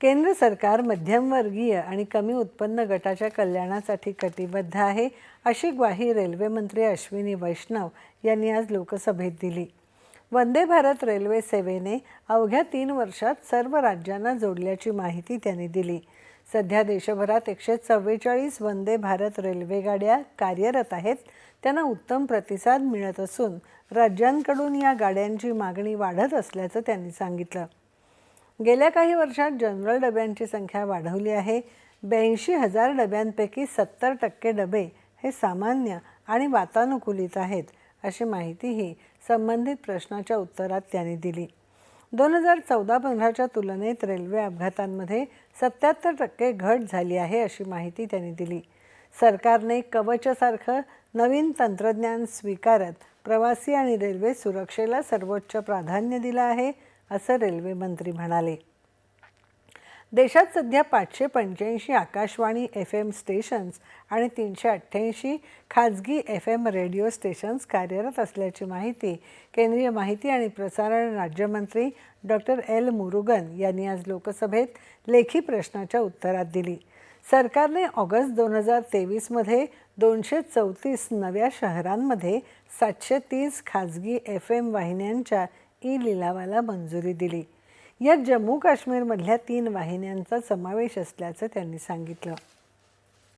केंद्र सरकार मध्यमवर्गीय आणि कमी उत्पन्न गटाच्या कल्याणासाठी कटिबद्ध आहे अशी ग्वाही रेल्वे मंत्री अश्विनी वैष्णव यांनी आज लोकसभेत दिली. वंदे भारत रेल्वे सेवेने अवघ्या तीन वर्षात सर्व राज्यांना जोडल्याची माहिती त्यांनी दिली. सध्या देशभरात एकशे चव्वेचाळीस वंदे भारत रेल्वे गाड्या कार्यरत आहेत. त्यांना उत्तम प्रतिसाद मिळत असून राज्यांकडून या गाड्यांची मागणी वाढत असल्याचं त्यांनी सांगितलं. गेल्या काही वर्षात जनरल डब्यांची संख्या वाढवली आहे. ब्याऐंशी हजार डब्यांपैकी सत्तर टक्के डबे हे सामान्य आणि वातानुकूलित आहेत अशी माहितीही संबंधित प्रश्नाच्या उत्तरात त्यांनी दिली. दोन हजार चौदा पंधराच्या तुलनेत रेल्वे अपघातांमध्ये सत्याहत्तर टक्के घट झाली आहे अशी माहिती त्यांनी दिली. सरकारने कवचसारखं नवीन तंत्रज्ञान स्वीकारत प्रवासी आणि रेल्वे सुरक्षेला सर्वोच्च प्राधान्य दिलं आहे. असं रेल्वे मंत्री म्हणाले. देशात सध्या पाचशे पंच्याऐंशी आकाशवाणी एफ एम स्टेशन्स आणि तीनशे अठ्ठ्याऐंशी खाजगी एफ एम रेडिओ स्टेशन्स कार्यरत असल्याची माहिती केंद्रीय माहिती आणि प्रसारण राज्यमंत्री डॉक्टर एल मुरुगन यांनी आज लोकसभेत लेखी प्रश्नाच्या उत्तरात दिली. सरकारने ऑगस्ट दोन हजार तेवीसमध्ये दोनशे चौतीस नव्या शहरांमध्ये सातशे तीस खाजगी एफ एम वाहिन्यांच्या ई लिलावाला मंजुरी दिली. यात जम्मू काश्मीरमधल्या तीन वाहिन्यांचा समावेश असल्याचं त्यांनी सांगितलं.